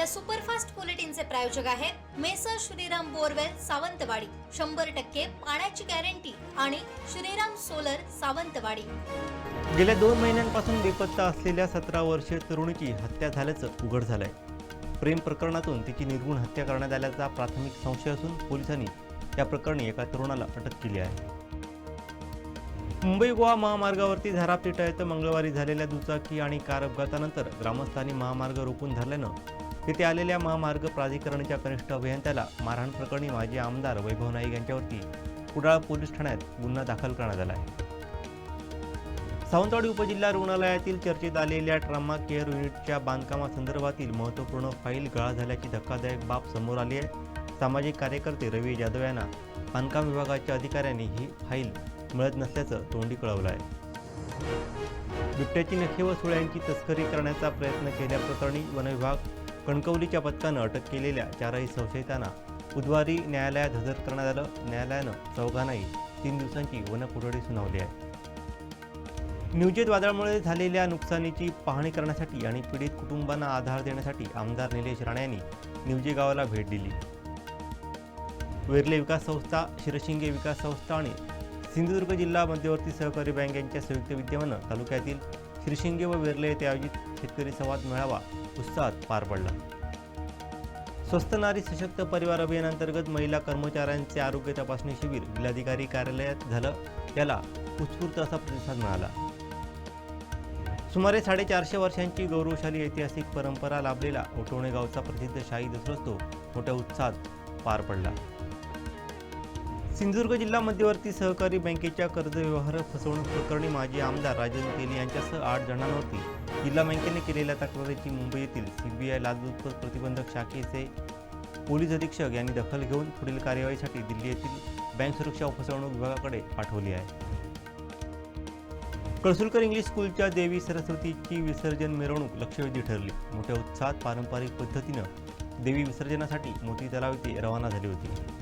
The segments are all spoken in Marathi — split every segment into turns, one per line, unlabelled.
या सुपरफास्ट बुलेटिनचे प्रायोजक आहेत मेसर श्रीराम बोरवेल सावंतवाडी. शंभर टक्के पाण्याची गॅरंटी आणि श्रीराम सोलर सावंतवाडी.
गेल्या दोन महिन्यांपासून बेपत्ता असलेल्या सतरा वर्षीय तरुणीची हत्या झाल्याचं उघड झालंय. प्रेम प्रकरणातून तिची निर्गुण हत्या करण्यात आल्याचा प्राथमिक संशय असून पोलिसांनी या प्रकरणी एका तरुणाला अटक केली आहे. मुंबई गोवा महामार्गावरती धारापतिटा येथे मंगळवारी झालेल्या दुचाकी आणि कार अपघातानंतर ग्रामस्थांनी महामार्ग रोखून धरल्यानं तेथे आलेल्या महामार्ग प्राधिकरणच्या कनिष्ठ अभियंत्याला मारहाण प्रकरणी माजी आमदार वैभव नाईक यांच्यावरती कुडाळ पोलीस ठाण्यात गुन्हा दाखल करण्यात आला आहे. सावंतवाडी उपजिल्हा रुग्णालयातील चर्चेत आलेल्या ट्रामा केअर युनिटच्या बांधकामासंदर्भातील महत्त्वपूर्ण फाईल गळा झाल्याची धक्कादायक बाब समोर आली आहे. सामाजिक कार्यकर्ते रवी जाधव यांना बांधकाम विभागाच्या अधिकाऱ्यांनी ही फाईल मिळत नसल्याचं तोंडी कळवलं आहे. बिबट्याची नखे व सुळ्यांची तस्करी करण्याचा प्रयत्न केल्याप्रकरणी वनविभाग कणकवलीच्या पथकानं अटक केलेल्या चारही संशयितांना बुधवारी न्यायालयात हजर करण्यात आलं. न्यायालयानं चौघांनाही तीन दिवसांची वनकोठडी सुनावली आहे. न्यूजेत वादळामुळे झालेल्या नुकसानीची पाहणी करण्यासाठी आणि पीडित कुटुंबांना आधार देण्यासाठी आमदार निलेश राणे यांनी निवजे गावाला भेट दिली. वेरले विकास संस्था शिरशिंगे विकास संस्था आणि सिंधुदुर्ग जिल्हा मध्यवर्ती सहकारी बँक यांच्या संयुक्त विद्यमानं तालुक्यातील शिरशिंगे व विरले येथे आयोजित शेतकरी संवाद मेळावा उत्साहात पार पडला. स्वस्त नारी सशक्त परिवार अभियानांतर्गत महिला कर्मचाऱ्यांचे आरोग्य तपासणी शिबिर जिल्हाधिकारी कार्यालयात झालं. याला उत्स्फूर्त असा प्रतिसाद मिळाला. सुमारे साडेचारशे वर्षांची गौरवशाली ऐतिहासिक परंपरा लाभलेला ओटोणे गावचा प्रसिद्ध शाही दसरोत्सव मोठ्या उत्साहात पार पडला. सिंधुदुर्ग जिल्हा मध्यवर्ती सहकारी बँकेच्या कर्ज व्यवहार फसवणूक प्रकरणी माजी आमदार राजन तेली यांच्यासह आठ जणांवरती जिल्हा बँकेने केलेल्या तक्रारीची मुंबई येथील सीबीआय लाचलुचपत प्रतिबंधक शाखेचे पोलीस अधीक्षक यांनी दखल घेऊन पुढील कार्यवाहीसाठी दिल्ली येथील बँक सुरक्षा व फसवणूक विभागाकडे पाठवली आहे. कळसुलकर इंग्लिश स्कूलच्या देवी सरस्वतीची विसर्जन मिरवणूक लक्षवेधी ठरली. मोठ्या उत्साहात पारंपरिक पद्धतीनं देवी विसर्जनासाठी मोती तलाव येथे रवाना झाली होती.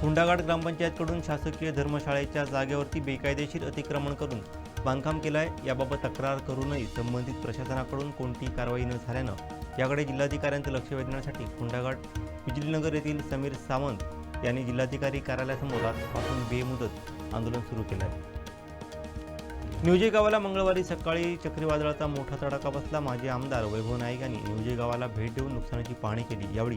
हुंडाघाट ग्रामपंचायतकडून शासकीय धर्मशाळेच्या जागेवरती बेकायदेशीर अतिक्रमण करून बांधकाम केलं आहे याबाबत तक्रार करूनही संबंधित प्रशासनाकडून कोणतीही कारवाई न झाल्यानं याकडे जिल्हाधिकाऱ्यांचं लक्ष वेधण्यासाठी हुंडाघाट बिजलीनगर येथील समीर सावंत यांनी जिल्हाधिकारी कार्यालयासमोर आजपासून बेमुदत आंदोलन सुरू केलं आहे निवजे गावाला मंगळवारी सकाळी चक्रीवादळाचा मोठा तडाखा बसला. माजी आमदार वैभव नाईक यांनी निवजे गावाला भेट देऊन नुकसानाची पाहणी केली. यावेळी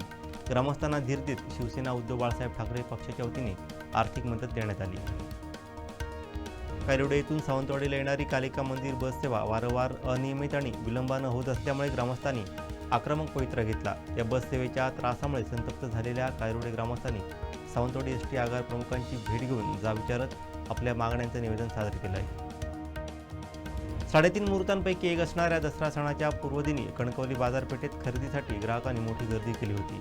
ग्रामस्थांना धीर देत शिवसेना उद्धव बाळासाहेब ठाकरे पक्षाच्या वतीने आर्थिक मदत देण्यात आली. कायरोडे येथून सावंतवाडीला येणारी कालिका मंदिर बससेवा वारंवार अनियमित आणि विलंबानं होत असल्यामुळे ग्रामस्थांनी आक्रमक पवित्रा घेतला. या बससेवेच्या त्रासामुळे संतप्त झालेल्या कायरोडे ग्रामस्थांनी सावंतवाडी एस टी आगार प्रमुखांची भेट घेऊन जा विचारत आपल्या मागण्यांचं निवेदन सादर केलं आहे साडेतीन मुहूर्तांपैकी एक असणाऱ्या दसरा सणाच्या पूर्वदिनी कणकवली बाजारपेठेत खरेदीसाठी ग्राहकांनी मोठी गर्दी केली होती.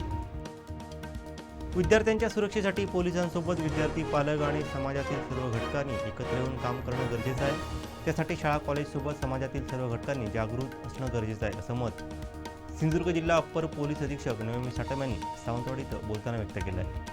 विद्यार्थ्यांच्या सुरक्षेसाठी पोलिसांसोबत विद्यार्थी पालक आणि समाजातील सर्व घटकांनी एकत्र येऊन काम करणं गरजेचं आहे. त्यासाठी शाळा कॉलेजसोबत समाजातील सर्व घटकांनी जागृत असणं गरजेचं आहे असं मत सिंधुदुर्ग जिल्हा अप्पर पोलीस अधीक्षक नवमी साटम यांनी सावंतवाडी इथं बोलताना व्यक्त केलं आहे.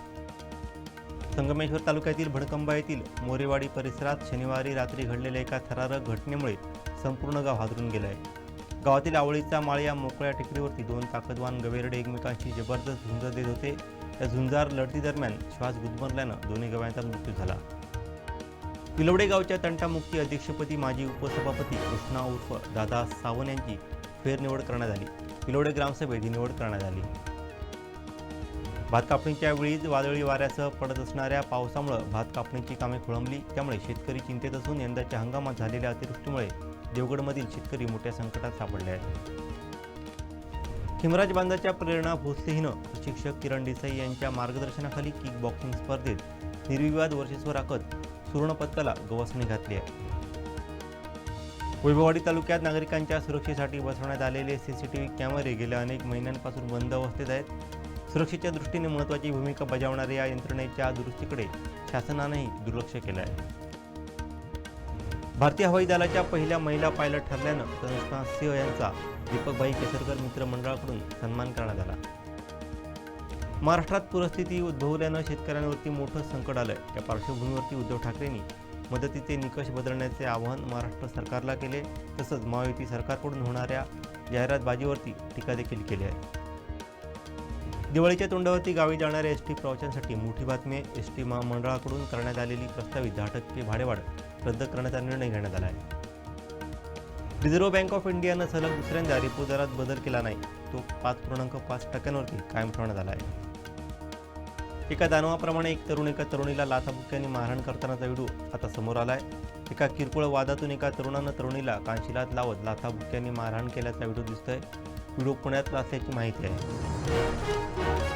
संगमेश्वर तालुक्यातील भडकंबा येथील मोरेवाडी परिसरात शनिवारी रात्री घडलेल्या एका थरारक घटनेमुळे संपूर्ण गाव हादरून गेलं आहे. गावातील आवळीचा माळ या मोकळ्या टेकडीवरती दोन ताकदवान गवेरडे एकमेकांशी जबरदस्त झुंज देत होते. त्या झुंजार लढतीदरम्यान श्वास गुदमरल्यानं दोन्ही गव्यांचा मृत्यू झाला. पिलवडे गावच्या तंटामुक्ती अध्यक्षपदी माजी उपसभापती कृष्णा उर्फ दादा सावंत यांची फेरनिवड करण्यात आली. पिलवडे ग्रामसभेत ही निवड करण्यात आली. भात कापणीच्या वेळीच वादळी वाऱ्यासह पडत असणाऱ्या पावसामुळे भात कापणीची कामे खोळंबली. त्यामुळे शेतकरी चिंतेत असून यंदाच्या हंगामात झालेल्या अतिवृष्टीमुळे देवगडमधील शेतकरी मोठ्या संकटात सापडले आहेत. हिमराज बांधाच्या प्रेरणा भोसले हिनं प्रशिक्षक किरण देसाई यांच्या मार्गदर्शनाखाली किक बॉक्सिंग स्पर्धेत निर्विवाद वर्चस्व राखत सुवर्णपदकाला गवसणी घातली आहे. वैभववाडी तालुक्यात नागरिकांच्या सुरक्षेसाठी बसवण्यात आलेले सी सी टी व्ही कॅमेरे गेल्या अनेक महिन्यांपासून बंद अवस्थेत आहेत. सुरक्षेच्या दृष्टीने महत्त्वाची भूमिका बजावणाऱ्या या यंत्रणेच्या दुरुस्तीकडे शासनानंही दुर्लक्ष केलं आहे. भारतीय हवाई दलाच्या पहिल्या महिला पायलट ठरल्यानं संस्था सिंह यांचा दीपकभाई केसरकर मित्र मंडळाकडून सन्मान करण्यात आला. महाराष्ट्रात पूरस्थिती उद्भवल्यानं शेतकऱ्यांवरती मोठं संकट आलं या पार्श्वभूमीवरती उद्धव ठाकरेंनी मदतीचे निकष बदलण्याचे आवाहन महाराष्ट्र सरकारला केले तसंच महायुती सरकारकडून होणाऱ्या जाहिरातबाजीवरती टीका देखील केली आहे. दिवाळीच्या तोंडावरती गावी जाणाऱ्या एस टी प्रवाशांसाठी मोठी बातमी एस टी महामंडळाकडून करण्यात आलेली प्रस्तावित दहा टक्के भाडेवाढ रद्द करण्याचा निर्णय घेण्यात आला आहे. रिझर्व्ह बँक ऑफ इंडियानं सलग दुसऱ्यांदा रेपो दरात बदल केला नाही. तो पाच पूर्णांक पाच टक्क्यांवरती कायम ठेवण्यात आला आहे. एका दानवाप्रमाणे एक तरुण एका तरुणीला लाथाबुक्क्यांनी मारहाण करतानाचा व्हिडिओ आता समोर आला आहे एका किरकोळ वादातून एका तरुणानं तरुणीला कांशिलात लावत लाथाबुक्क्यांनी मारहाण केल्याचा व्हिडिओ दिसतोय. व्हिडिओ पुण्यातला असल्याची माहिती आहे.